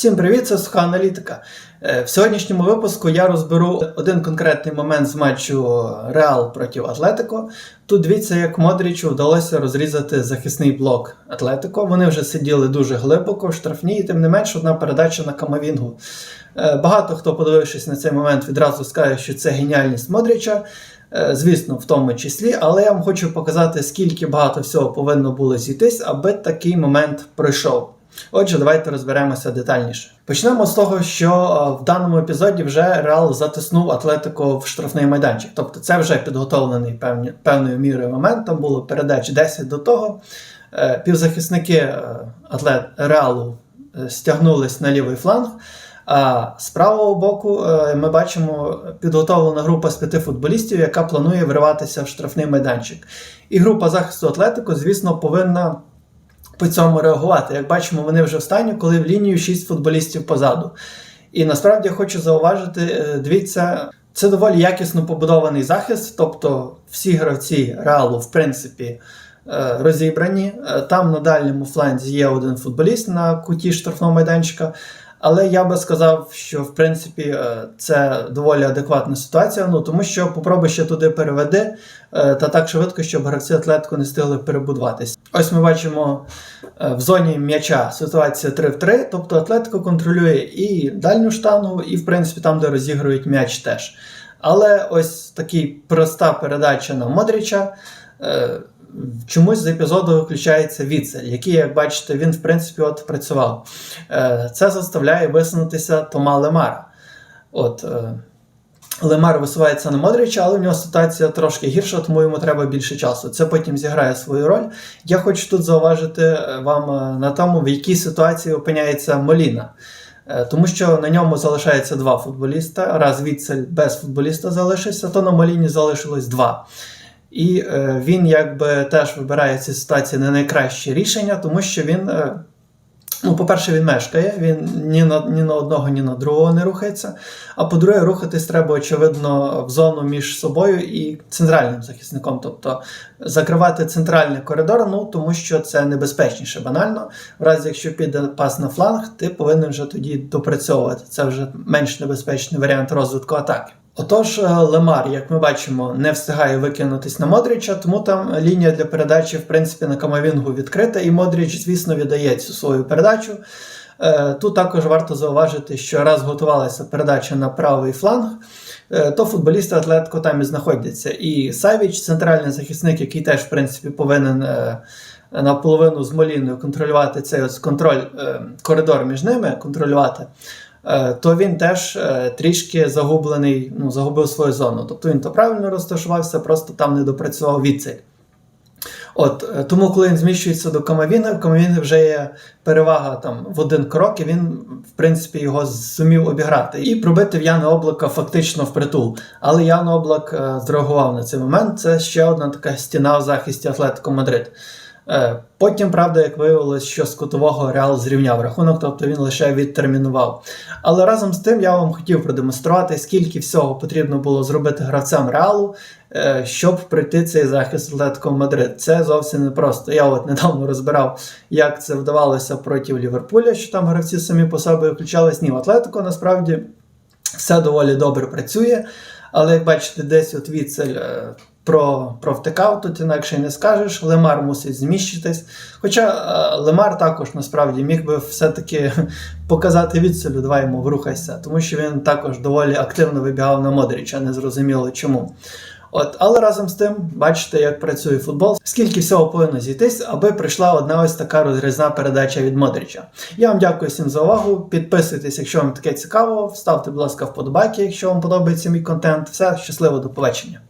Всім привіт, це Суха Аналітика. Е, В сьогоднішньому випуску я розберу один конкретний момент з матчу Реал проти Атлетико. Тут дивіться, як Модрічу вдалося розрізати захисний блок Атлетико. Вони вже сиділи дуже глибоко в штрафній, і тим не менш одна передача на Камавінгу. Е, Багато хто, подивившись на цей момент, відразу скаже, що це геніальність Модріча. Е, Звісно, в тому числі, але я вам хочу показати, скільки багато всього повинно було зійтись, аби такий момент пройшов. Отже, давайте розберемося детальніше. Почнемо з того, що е, в даному епізоді вже Реал затиснув Атлетико в штрафний майданчик. Тобто це вже підготовлений певні, певною мірою момент. Там було передач 10 до того. Е, Півзахисники е, атлет Реалу стягнулись на лівий фланг. А з правого боку ми бачимо підготовлена група з п'яти футболістів, яка планує вриватися в штрафний майданчик. І група захисту Атлетико, звісно, повинна по цьому реагувати. Як бачимо, вони вже в стані, коли в лінію 6 футболістів позаду. І насправді я хочу зауважити, е, дивіться, це доволі якісно побудований захист, тобто всі гравці реалу, в принципі, е, розібрані. Е, Там на дальньому фланзі є один футболіст на куті штрафного майданчика. Але я би сказав, що в принципі е, це доволі адекватна ситуація. Ну тому що попробуй ще туди переведи, е, та так швидко, щоб гравці Атлетико не встигли перебудуватись. Ось ми бачимо е, в зоні м'яча ситуація 3 в 3, тобто Атлетико контролює і дальню штангу, і в принципі там, де розігрують м'яч теж. Але ось така проста передача на Модріча. Чомусь з епізоду виключається Віцель, який, як бачите, він в принципі от працював. Е, Це заставляє висунутися Тома Лемара. От, е, Лемар висувається на Модрича, але в нього ситуація трошки гірша, тому йому треба більше часу. Це потім зіграє свою роль. Я хочу тут зауважити е, вам на тому, в якій ситуації опиняється Моліна. Тому що на ньому залишається два футболіста. Раз Віцель без футболіста залишився, то на Моліні залишилось два. І е, він якби теж вибирає ці ситуації не найкраще рішення, тому що він, е, ну, по-перше, він мешкає, він ні на, ні на одного, ні на другого не рухається. А по-друге, рухатись треба, очевидно, в зону між собою і центральним захисником. Тобто закривати центральний коридор, ну тому що це небезпечніше банально. В разі, якщо піде пас на фланг, ти повинен вже тоді допрацьовувати. Це вже менш небезпечний варіант розвитку атаки. Отож, е, Лемар, як ми бачимо, не встигає викинутись на Модріча, тому там лінія для передачі, в принципі, на Камавінгу відкрита, і Модріч, звісно, віддає цю свою передачу. Е, Тут також варто зауважити, що раз готувалася передача на правий фланг, е, то футболісти Атлетико там і знаходяться. І Савіч, центральний захисник, який теж, в принципі, повинен наполовину з Моліною контролювати цей ось контроль, коридор між ними, контролювати. Е, то він теж е, трішки загублений, ну, загубив свою зону. Тобто він то правильно розташувався, просто там не допрацював відцель. От, е, тому, коли він зміщується до Камавіна, в Камавіни вже є перевага там в один крок, і він, в принципі, його зумів обіграти. І пробити в Яна Облака фактично впритул. Але Ян Облак зреагував на цей момент. Це ще одна така стіна в захисті Атлетико Мадрид. Е, Потім, правда, як виявилось, що з кутового Реал зрівняв рахунок, тобто він лише відтермінував. Але разом з тим я вам хотів продемонструвати, скільки всього потрібно було зробити гравцям Реалу, е, щоб пройти цей захист Атлетико Мадрид. Це зовсім не просто. Я от недавно розбирав, як це вдавалося проти Ліверпуля, що там гравці самі по собі включались. Ні, в Атлетико насправді все доволі добре працює. Але як бачите, десь от відсель е, про, провтикав, тут інакше не скажеш. Лемар мусить зміщитись. Хоча е, Лемар також насправді міг би все-таки показати відселю, давай йому врухайся, тому що він також доволі активно вибігав на Модріча, не зрозуміло чому. От, але разом з тим, бачите, як працює футбол, скільки всього повинно зійтись, аби прийшла одна ось така розрізна передача від Модріча. Я вам дякую всім за увагу. Підписуйтесь, якщо вам таке цікаво. Ставте, будь ласка, вподобайки, якщо вам подобається мій контент. Все, щасливо, до побачення.